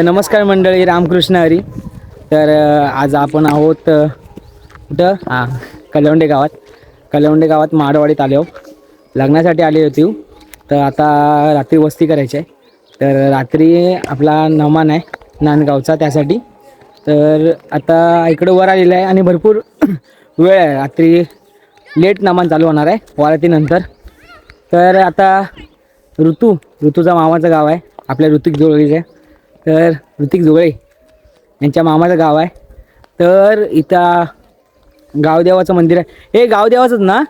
तर नमस्कार मंडळी रामकृष्ण हरी. तर आज आपण आहोत कुठं? हां कलवंडे गावात. कलवंडे गावात माडवाडीत आले लग्नासाठी आले होती. तर आता रात्री वस्ती करायची आहे. तर रात्री आपला नमान आहे नांदगावचा त्यासाठी. तर आता इकडं वर आलेलं आहे आणि भरपूर वेळ आहे. रात्री लेट नमान चालू होणार आहे वारातीनंतर. तर आता ऋतू ऋतूचा मामाचं गाव आहे. आपल्या ऋतिक आहे तर ऋतिक जोगळे यांच्या मामाचं गाव आहे. तर इथं गावदेवाचं मंदिर आहे. हे गावदेवाचंच ना?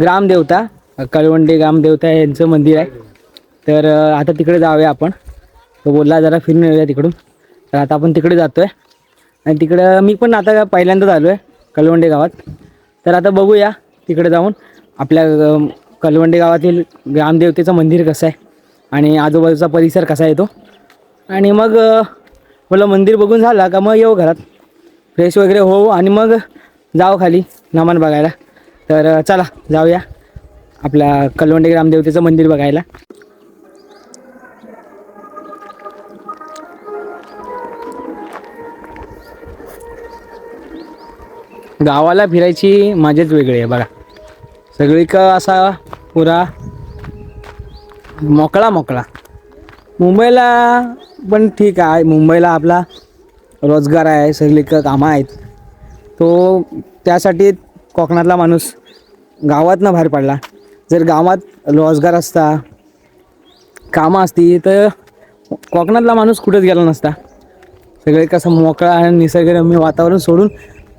ग्रामदेवता कळवंडे ग्रामदेवता यांचं मंदिर आहे. तर आता तिकडे जाऊया आपण. तो बोलला जरा फिरून येऊया तिकडून. तर आता आपण तिकडे जातो आहे आणि तिकडं मी पण आता पहिल्यांदाच आलो आहे कलवंडे गावात. तर आता बघूया तिकडे जाऊन आपल्या कलवंडे गावातील ग्रामदेवतेचं मंदिर कसं आहे. आणि आजूबाजूचा परिसर कसा आहे तो. आणि मग मला मंदिर बघून झाला का? मग येऊ घरात. फ्रेश वगैरे होऊ आणि मग जाऊ खाली नमन बघायला. तर चला जाऊया आपल्या कलवंडे ग्रामदेवतेचं मंदिर बघायला. गावाला फिरायची मजाच वेगळी आहे बघा. सगळी का असा पुरा मोकळा मोकळा मुंबईला पण ठीक आहे मुंबईला आपला रोजगार आहे सगळी कामं आहेत. तो त्यासाठी कोकणातला माणूस गावातनं बाहेर पडला. जर गावात रोजगार असता कामं असती तर कोकणातला माणूस कुठंच गेला नसता. सगळे कसं मोकळा आणि निसर्गरम्य वातावरण सोडून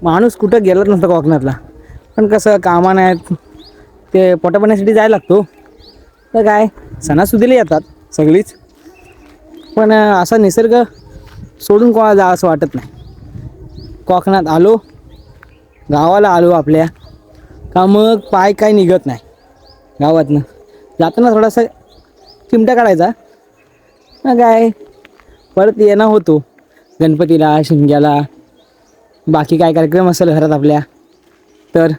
माणूस कुठं गेलाच नसता कोकणातला. पण कसं कामा नाहीत ते पोटापाण्यासाठी जायला लागतो. तर काय सणासुदीला येतात सगळीच. पण असा निसर्ग सोडून कोणाला जा असं वाटत नाही. कोकणात आलो गावाला आलो आपल्या का मग पाय काय निघत नाही गावातनं. जाताना थोडासा चिमटा काढायचा. मग काय परत येणं होतो गणपतीला शिंग्याला बाकी काय कार्यक्रम असेल घरात आपल्या तर.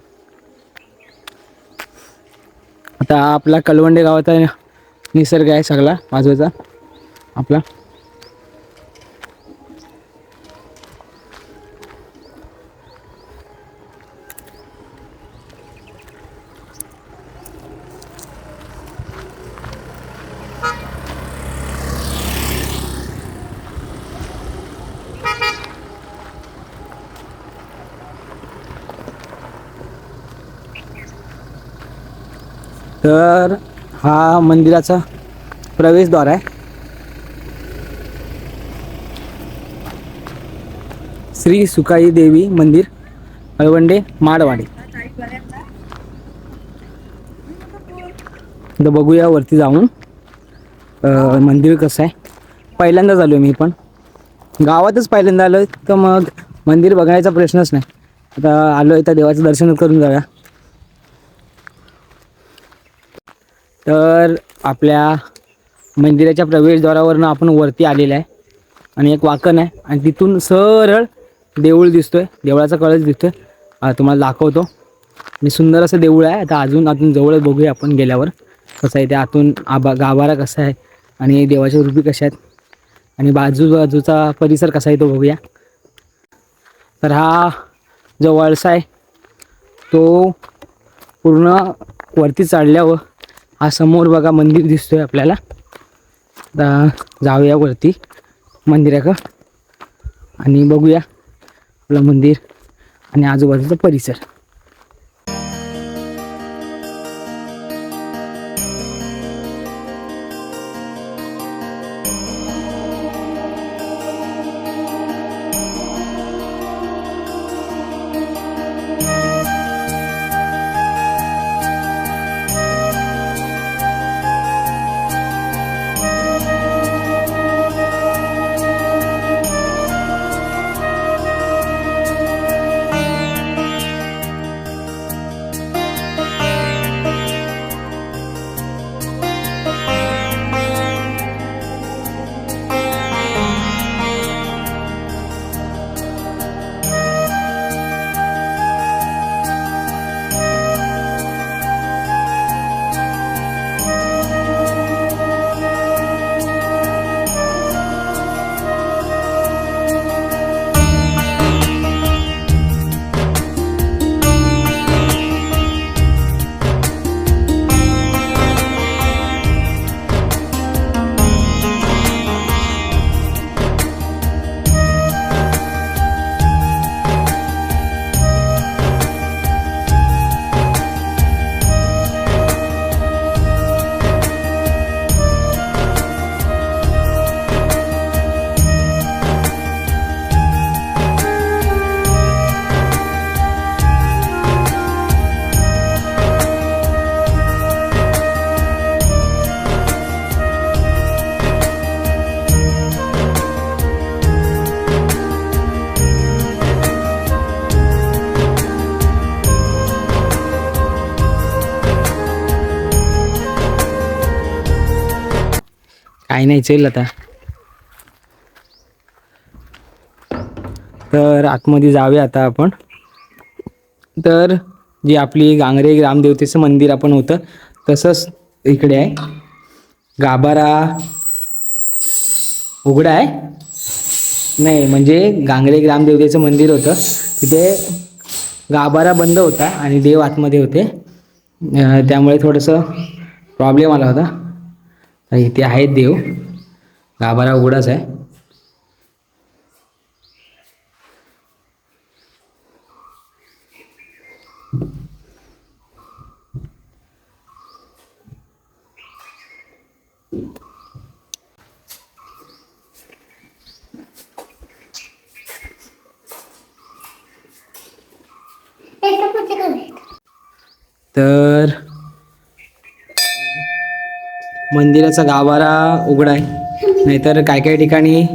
आता आपला कलवंडे गावाचा निसर्ग आहे सगळा बाजूचा. आपला. तर हा मंदिराचा प्रवेशद्वार आहे. श्री सुकाई देवी मंदिर हळवंडे माडवाडी. तर बघूया वरती जाऊन मंदिर कसं आहे. पहिल्यांदाच आलो मी पण. गावातच पहिल्यांदा आलो तर मग मंदिर बघायचा प्रश्नच नाही. आता आलो तर देवाचं दर्शन करून जाऊया. तर आपल्या मंदिराच्या प्रवेशद्वारावरनं आपण वरती आलेलं आहे. आणि एक वाकण आहे. आणि तिथून सरळ देऊळ दिसतोय देवळाचा कळस दिसतोय. तुम्हाला दाखवतो. आणि सुंदर असं देऊळ आहे. आता अजून अजून जवळच बघूया आपण गेल्यावर. कसं आहे ते आतून आबा गाभारा कसा आहे आणि देवाच्या रूपी कशा आहेत. आणि बाजूबाजूचा परिसर कसा आहे तो बघूया. तर हा जो वळसा आहे. तो पूर्ण वरती चढल्यावर हा समोर बघा मंदिर दिसतोय आपल्याला. जाऊया वरती मंदिराक आणि बघूया. आपलं मंदिर आणि आजूबाजूचा परिसर. काही नाही चल आता. तर आतमध्ये जाऊया आता आपण. तर जी आपली गांगरे ग्रामदेवतेचं मंदिर आपण होतं तसंच इकडे आहे. गाभारा उघडा आहे. नाही म्हणजे गांगरे ग्रामदेवतेचं मंदिर होतं. तिथे गाभारा बंद होता आणि देव आतमध्ये होते. त्यामुळे थोडंसं प्रॉब्लेम आला होता. इथे आहेत देव. गाभारा उघडाच आहे तर मंदिराचा गाभारा उघडा आहे. नाहीतर काय काय ठिकाणी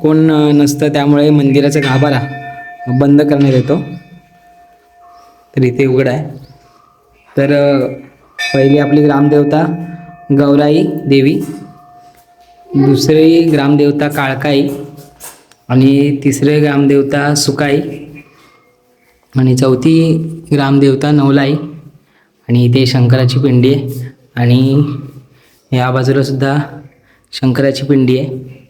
कोण नसतं त्यामुळे मंदिराचा गाभारा बंद करण्यात येतो. तर इथे उघडा आहे. तर पहिली आपली ग्रामदेवता गौराई देवी. दुसरी ग्रामदेवता काळकाई. आणि तिसरे ग्रामदेवता सुकाई. आणि चौथी ग्रामदेवता नवलाई. आणि इथे शंकराची पिंडी आहे. आणि या बाजूला सुद्धा शंकराची पिंडी आहे.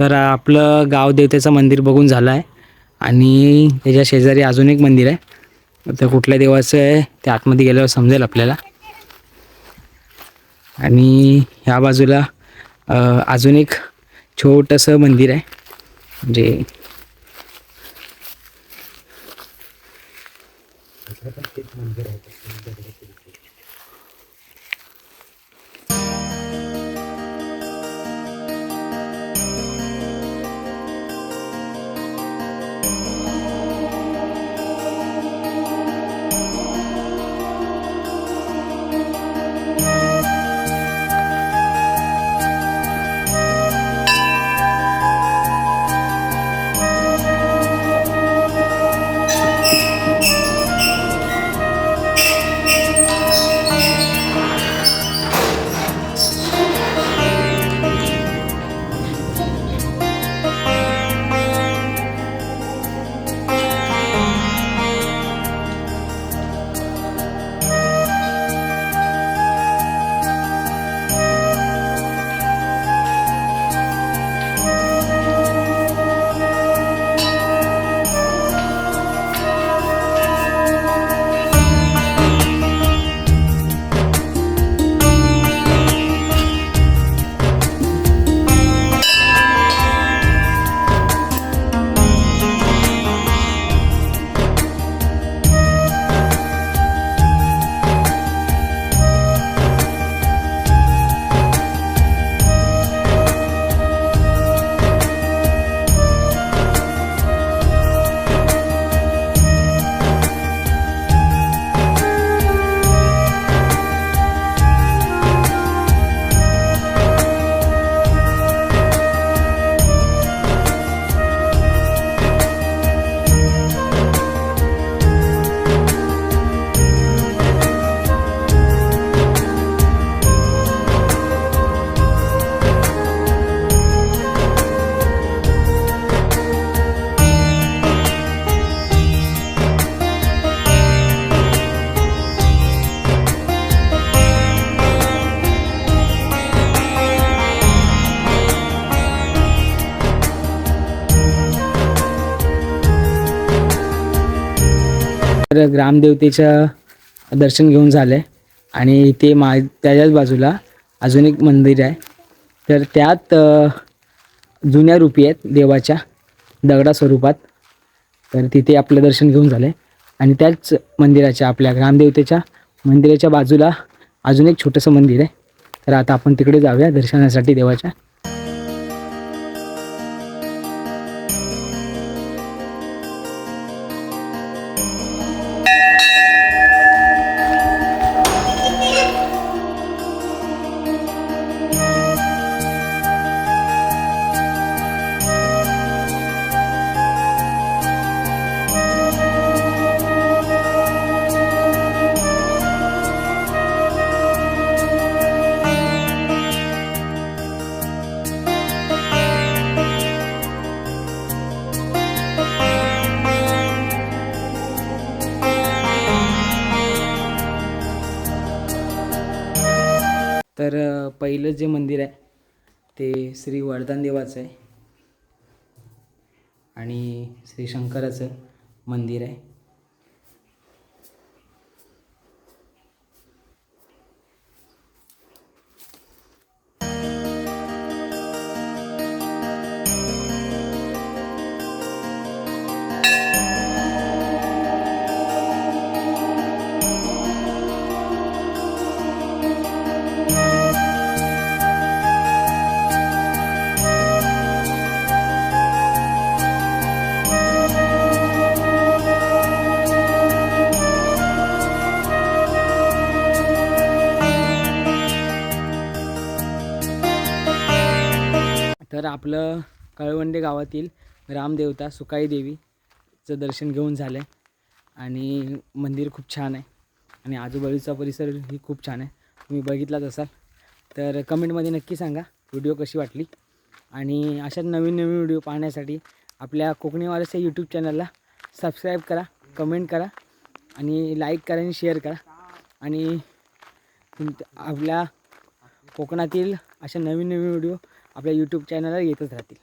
तर आपलं गाव देवतेचं मंदिर बघून झालं आहे आणि त्याच्या शेजारी अजून एक मंदिर आहे. तर कुठल्या देवाचं आहे ते आतमध्ये गेल्यावर समजेल आपल्याला. आणि ह्या बाजूला अजून एक छोटंसं मंदिर आहे. म्हणजे मंदिर आहे तर ग्रामदेवतेचं दर्शन घेऊन झालं. आहे आणि इथे मा त्याच्याच बाजूला अजून एक मंदिर आहे. तर त्यात जुन्या रूपी आहेत देवाच्या दगडा स्वरूपात. तर तिथे आपलं दर्शन घेऊन झालं. आहे आणि त्याच मंदिराच्या आपल्या ग्रामदेवतेच्या मंदिराच्या बाजूला अजून एक छोटंसं मंदिर आहे. तर आता आपण तिकडे जाऊया दर्शनासाठी देवाच्या. तर पहिलं जे मंदिर आहे ते श्री वरदान देवाचं आहे. आणि श्री शंकराचं मंदिर आहे. आपलं कळवंडे गावातील ग्रामदेवता सुकाई देवीचं दर्शन घेऊन झालं. आहे आणि मंदिर खूप छान आहे. आणि आजूबाजूचा परिसरही खूप छान आहे. तुम्ही बघितलाच असाल. तर कमेंटमध्ये नक्की सांगा व्हिडिओ कशी वाटली. आणि अशाच नवीन नवीन व्हिडिओ पाहण्यासाठी आपल्या कोकणी वारस यूट्यूब चॅनलला सबस्क्राईब करा कमेंट करा आणि लाईक करा आणि शेअर करा. आणि आपल्या कोकणातील अशा नवीन नवीन व्हिडिओ आपल्या यूट्यूब चॅनलला येतच राहतील.